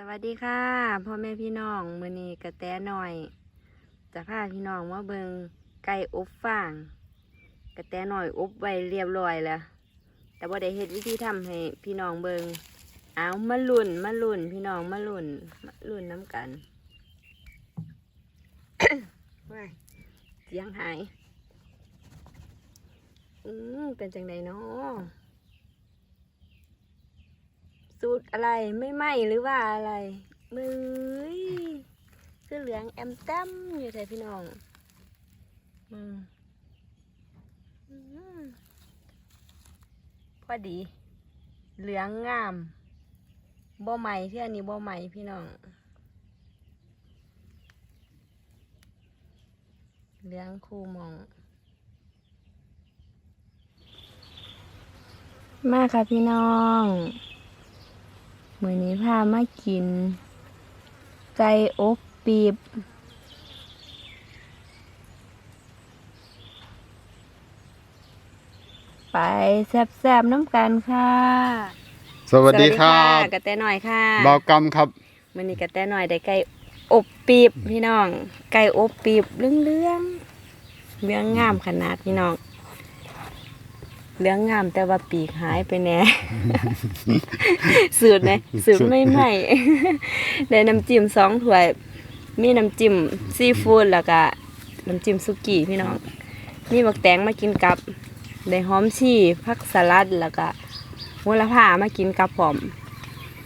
สวัสดีค่ะพ่อแม่พี่น้องมือนีกระแตหน่อย จะพาพี่น้องว่าเบิงไก่อบฟาง กระแตหน่อยอบไว้เรียบร้อยแล้ว แต่ว่าได้เฮ็ดวิธีทำให้พี่น้องเบิงเอามาลุ่นมาลุ่นพี่น้องมาลุ่นมาลุ่นน้ำกันว้ายเสียงหาย อืมเป็นจังไดเนาะ สูตรอะไรไม่ไหมหรือว่าอะไรมือยคือเหลืองแอมแต้มอยู่แท้พี่น้องอืมอืมพอดี เหลืองงามบ่ใหม่เที่อันนี้บ่ใหม่พี่น้อง เหลืองคู่มอง มากค่ะพี่น้อง มื้อนี้พามากิน ไก่อบปีบ ไปแซ่บๆน้ำกันค่ะ สวัสดีครับกระแตหน่อยค่ะเบากำครับมื้อนี้กระแตหน่อยได้ไก่อบปีบพี่น้อง ไก่อบปีบเรื่องเรื่องๆเรื่องงามขนาดพี่น้อง เรื่องงามแต่ว่าปีกหายไปแน่ สูตรไหนสูตรไม่ไหม่ได้น้ำจิ้มสองถ้วย มีน้ำจิ้มซีฟู้ดแล้วก็น้ำจิ้มสุกี้พี่น้อง มีบักแตงมากินกับได้หอมชีผักสลัดแล้วก็หัวละพามากินกับผอม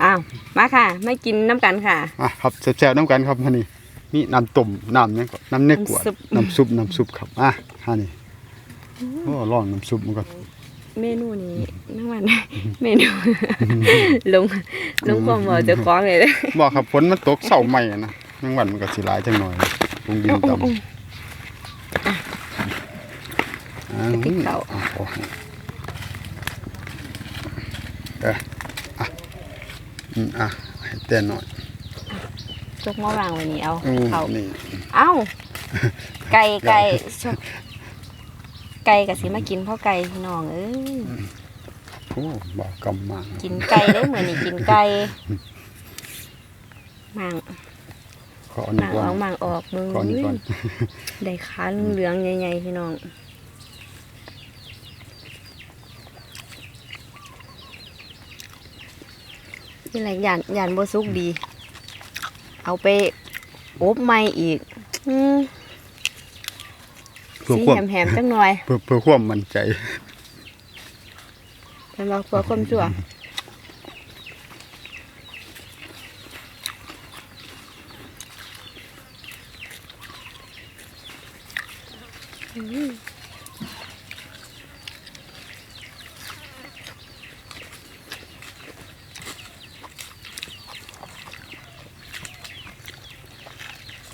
อ้าวมาค่ะไม่กินน้ำกันค่ะอะครับแซ่บๆน้ำกันครับฮันนี่นี่น้ำต้มน้ำหยังก็น้ำเนื้อกวดน้ำซุปน้ำซุปน้ำซุปครับอะฮันนี่โอ้ลองน้ำซุปมันก็ เมนูนี้น้ำมันเมนูลงลงความบอกเจะคล้าของเลยเด้อบอกครับฝนมันตกเสาใหม่นะแมงวันมันก็สิหลายจังหน่อยลงดินต่ำอ่าติ๊กเต่าอะโอ้โหเอ้ยอะอืมอะให้เต้นหน่อยจกมาวางไว้นี่เอาอืมเขานี่เอ้าไก่ไก่ชก ไก่กับสิมากินพ่อไก่พี่น้องเอ้ยโอ้เบากำมากกินไก่ได้เหมือนนี่กินไก่มังขออันมันี้งก่อออนกมังออกมือขออันนี้ก่อนได้ขาเหลืองๆใหญ่ๆพี่น้องนี่แหละหยานหยานโบซุกดี เอาไปอบใหม่อีก อืมเพื่อสีความแหมๆจังหน่อยเพื่อเพื่อความมั่นใจ เป็นว่าเพื่อความชั่วอืม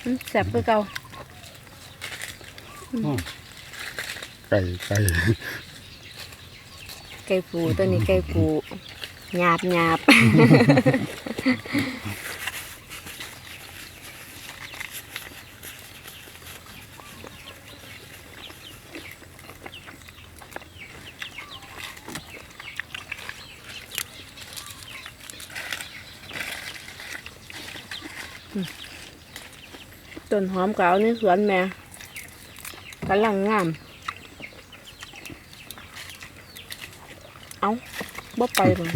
อืมแซ่บคือเก่า ไก่ไก่ไก่ปูตัวนี้ไก่ปูหยาบหยาบต้นหอมเก่าในสวนแม่ กำลังงาม เอาบ่ไปเลย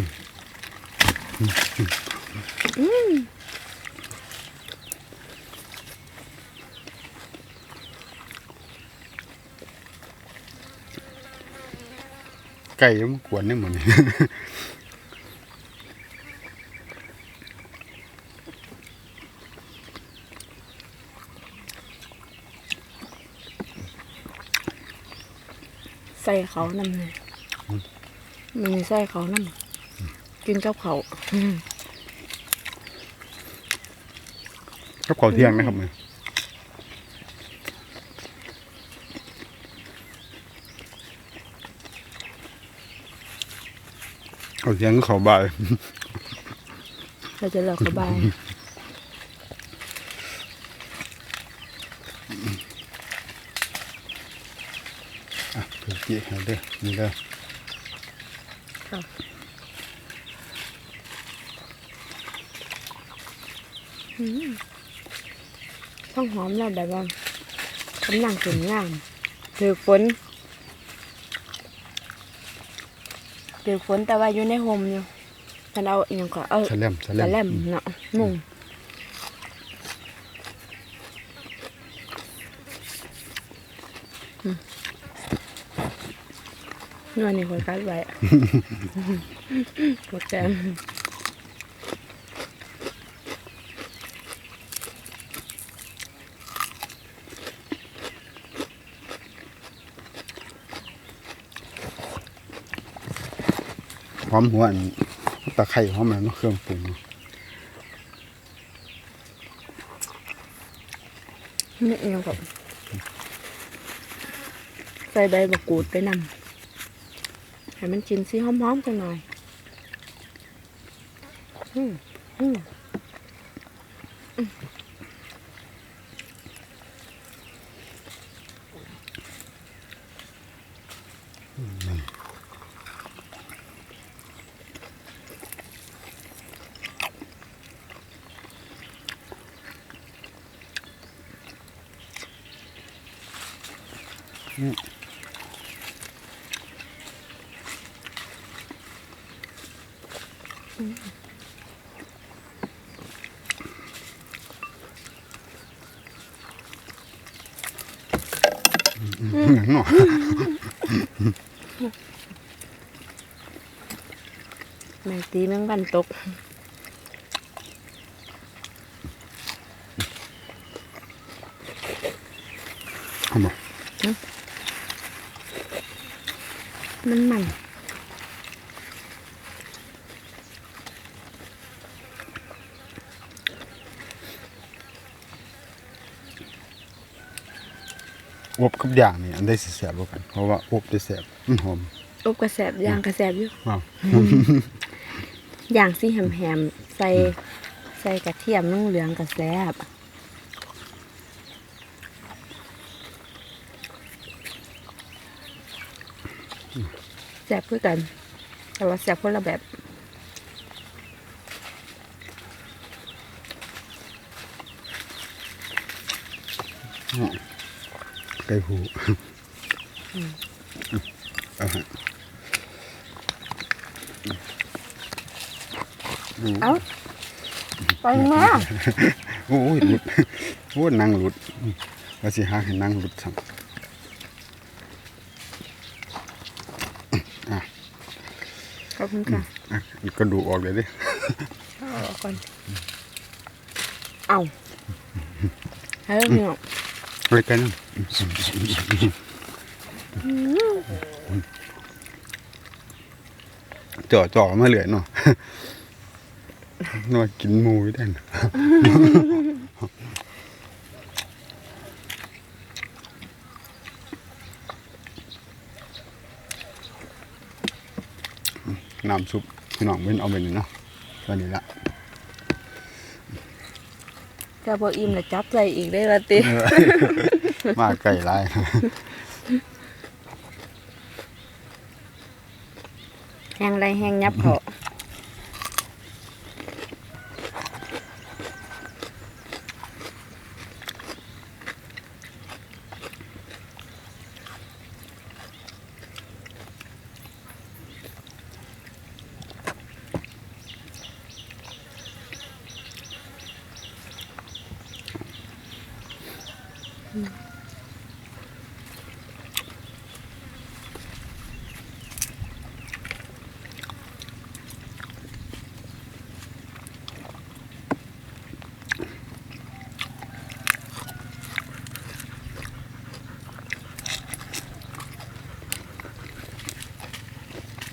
ไก่มันกวนนี่หมด ส่เขานำเลยมีใส่เขานำกินกับเขาอืมครับขอเที่ยงนะครับเนี่ยขอเที่ยงก็เขาบ่ายเราจะเลิกสบาย อะเพื่อ กี้ให้เด้อนี่เด้อต้องหอมแล้วแบบว่ากำลังถึงงามถือฝนถือฝนแต่ว่าอยู่ในโฮมอยู่มันเอาอย่างก็เอาแฉลมแลมแลมเนาะมุ่งอืม นวลนี่คนกัดไว้หมดแกนหอมหัวอันตะไคร้หอมอะไรเนาะเครื่องปรุงเนาะนี่เองกับใส่ใบมะกรูดไปนำ ให้มันกินสิหอมๆกันหน่อย อืมอืม เนาะ แม่ตีแมงวันตกเอามามันมัน อบกับอย่างนี่อันได้สิแสบกว่ากันเพราะว่าอบได้แสบมันหอมอบกระแสบย่างกระแสบอยู่ว้าวย่างสิแหมๆใส่ใส่กระเทียมนุ่งเหลืองกระแสบแสบคือกันแต่ว่าแสบคนละแบบ ไก่หูเอาฮะเอ้าไปมาโอ้ยหลุดโอ้ยนางหลุดว่าสิหาให้นางหลุดสั่งขอบคุณค่ะอะกระดูกออกเลยดิเอาออกก่อนเอาเฮ้ยพี่น้อง ไปกันจ่อจ่อมาเหลือเนาะนวดกินมูยได้นะน้ำซุปพี่น้องเป็นเอาไปหนี่งเนาะตอนนี้ละ กระโบอิ่มแล้วจับใจอีกได้ละติมาไก่ลายแห้งไรแห้งยับเขา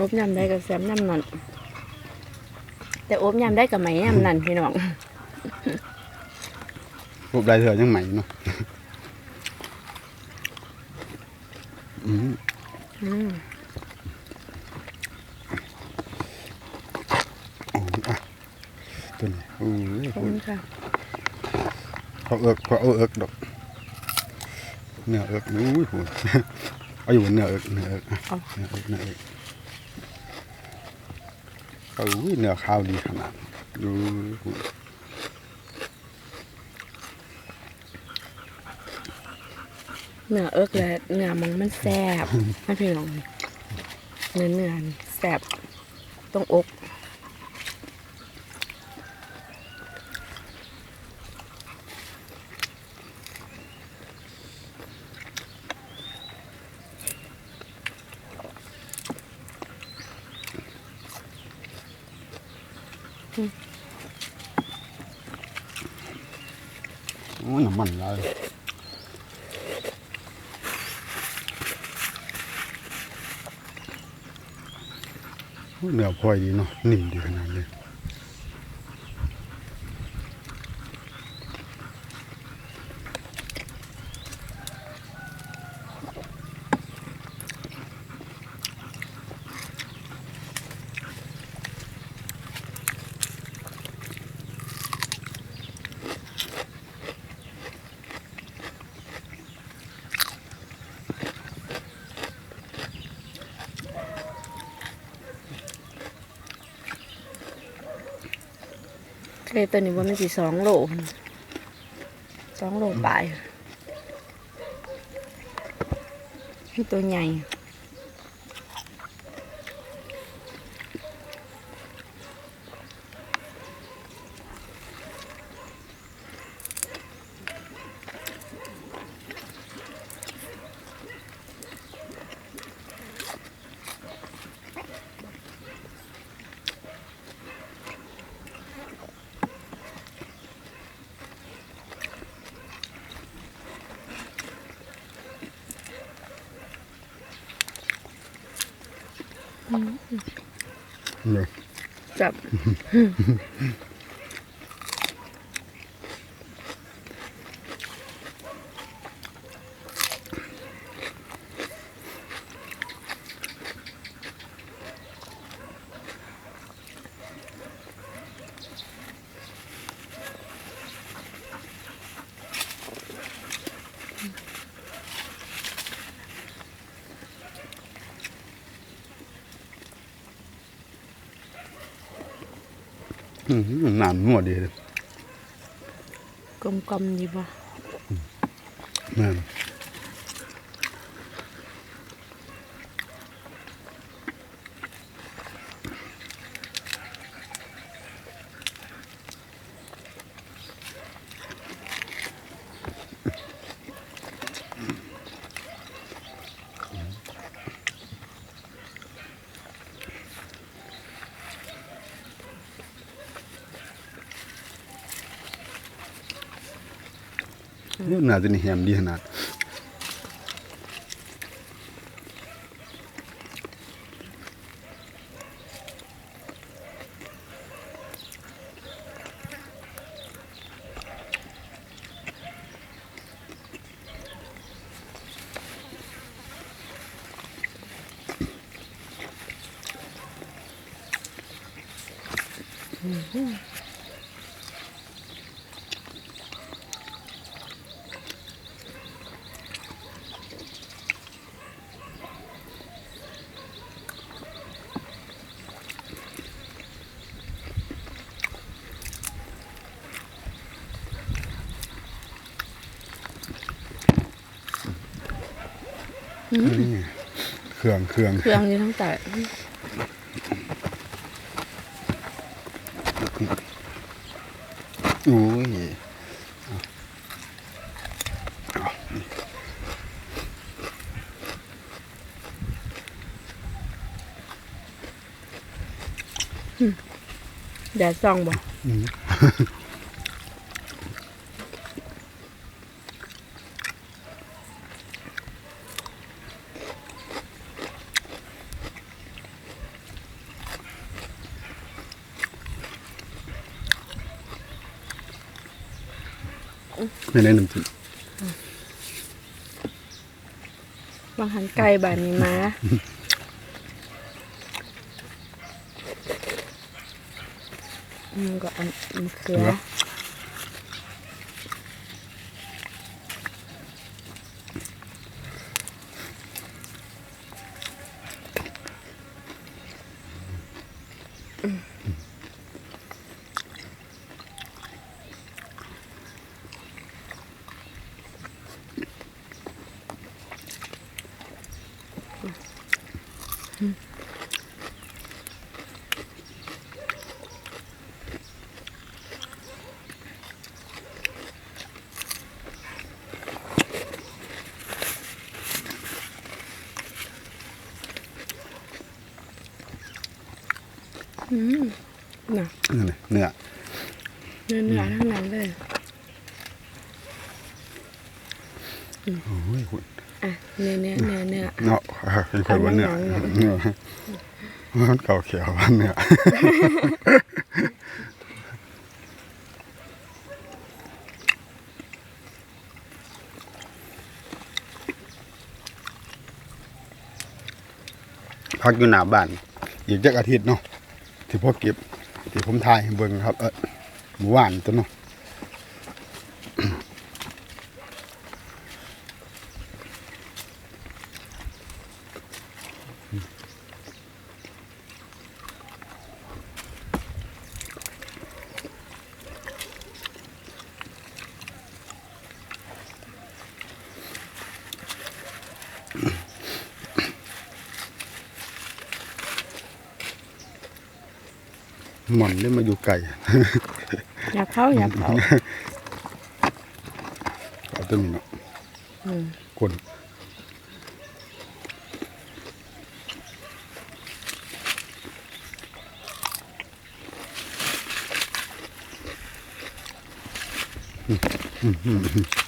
อบยำได้กับแซมยำนั่นแต่อบยำได้กับไหมยำนั่นพี่น้องรูปลายเถื่อยังใหม่เนาะอืมอืมโอ้อะตัวนี้โอ้ยขอบคุณค่ะเขาเอิกเขาเอาเอิกดอกเนื้อเอิกอุ้ยโหดเอาอยู่บนเนื้อเอิกเนื้อเอิกอะเอาเนื้อเอิกเนื้อเอิก โอ้ยเนื้อข้าวดีขนาดดูเนื้อเอิกและเนื้อมันมันแซบไม่พี่น้องเนื้อเนื้อแซบต้องอก มันเลยเนื้อพลอยดีเนาะนิ่มดีขนาดนี้ ตัวนี้ว่ามันสิสองโลสองโลปลายตัวใหญ่ เลย จับ อืมน้ำนัวดีเลยกลมๆดีป่ะแม่ นเนื้อตัวนี้แฮมดีขนาด นี่ เครื่องเครื่องเครื่องอยู่ทั้งแต่อุ้ยแดดส่องบ่ อืมไม่ได้น้ำจิ้มบางหันไก่บานนี้มาอืมก็อันมะเขืออ อืมน่ะนี่นเนื้อเนื้อเนื้อทั้งนั้นเลยโอ้ยคุณอะเนื้อเนื้อเนื้อเนื้อเนาะเป็นคนว่าเนื้อเอาหนังๆเนื้อมันเก่าเขียวว่าเนื้อพักอยู่หน้าบ้าน อีกจักอาทิตย์เนาะ ที่พ่อเก็บที่ผมถ่ายให้เบิ่งครับ เออหมู่บ้านตัวเนาะ หม่อนได้มาอยู่ไก่อย่าเข้าอย่าเข้าเอาตัวนี้เนาะอืมคน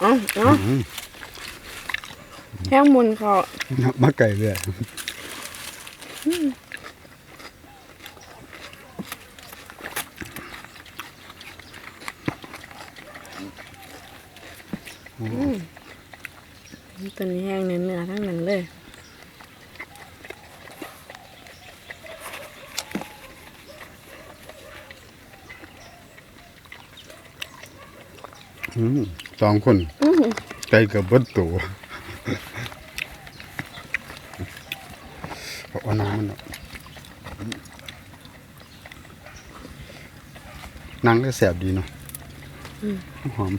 เอ๋ออ๋อแห้งมุนเขานับมาไก่เลยต ตัวนี้แห้งเนื้อเนื้อทั้งนั้นเลย อืม สองคนอื้อหือไก่กับเบิดตัวเอาน้ำมันเนาะหนังก็แสบดีเนาะหอม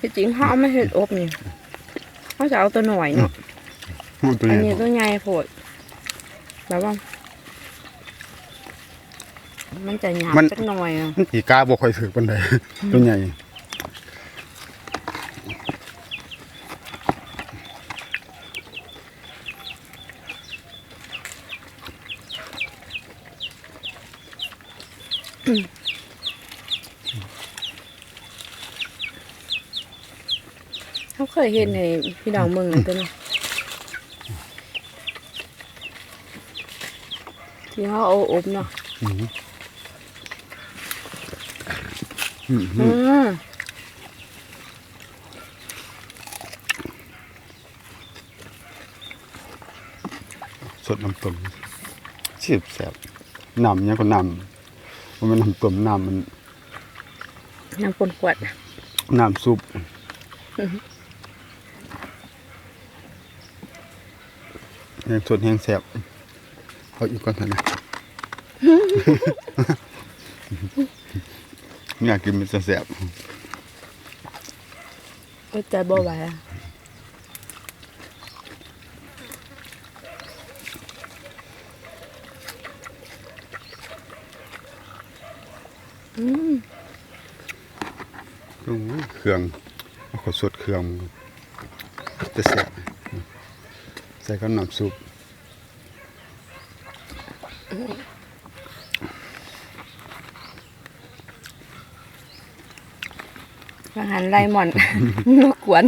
ที่จริงเขาเอาไม่เห็ดอบนี่เขาจะเอาตัวหน่อยเนาะหอมตัวอันนี้นี้ตัวใหญ่โผดแบบว่า มันจะหยาบสักหน่อยอะมันปีกาบ่ค่อยถือปานใดตัวใหญ่เขาเคยเห็นในพี่น้องเมืองนั่นตัวนี้ที่เขาเอาอบเนาะ อืมอืมอืมสดน้ำต้มเสียบแสบน้ำเนี่ยก็น้ำมันเป็นน้ำต้มน้ำมันน้ำปนขวดน้ำซุปแห้งสดแห้งแสบเอาอีกก่อนเถอะนะ อยากกินมันจะแสบก็จะบ่ไหวอะอืมโอ้ยเครื่องเอาขอสดเครื่องจะแสบใส่กับน้ำซุป อาหาร ไลมอนนกกวน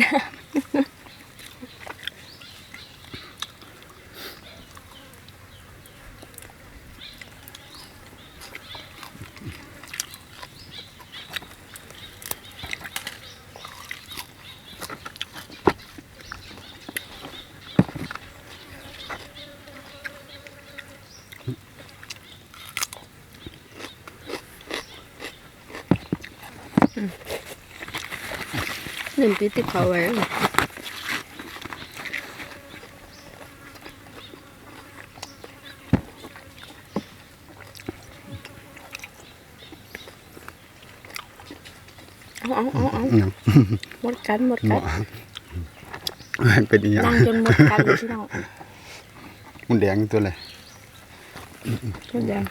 หนึ่งติดติดเขาไว้เอาเอาเอาเอาเนี่ยหมดกันหมดเหกันมาะเป็นอีหยังนั่งจนหมดกันเลยพี่น้องมันแดงตัวเลยทุกอย่าง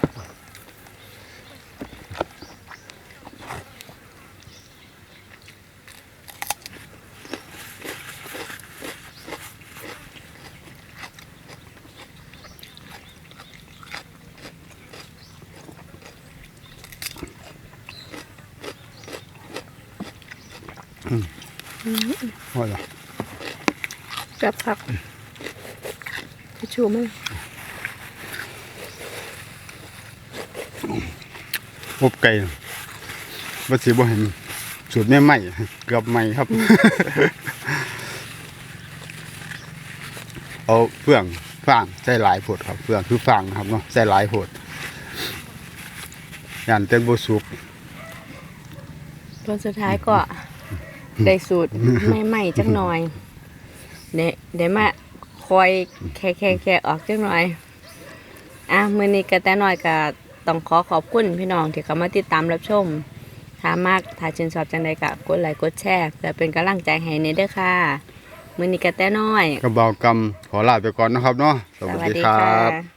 พอแล้ว กับผัก ทิชชูมั้ยอบไก่ว่าสิบ่เห็นสูตรแม่ใหม่เกือบใหม่ครับ เอาเฟื่องฟางใส่หลายโพดครับเฟื่องคือฟางนะครับเนาะใส่หลายโพดยันเต้นบ่สุกตอนสุดท้ายก็ได้สูตรไม่ใหม่จักหน่อยเดี๋ยวเดี๋ยวมา คอยแค่แค่แค่ออกจักหน่อยอะมื้อนี้ก็แต่น้อยก็ต้องขอขอบคุณพี่น้องที่เข้ามาติดตามรับชมถ้ามากถ้าชื่นชอบจังใดก็กดไลค์กดแชร์เพื่อเป็นกำลังใจให้ในเด้อค่ะมื้อนี้ก็แต่น้อย กระเบากำขอลาไปก่อนนะครับเนาะสวัสดีครับะ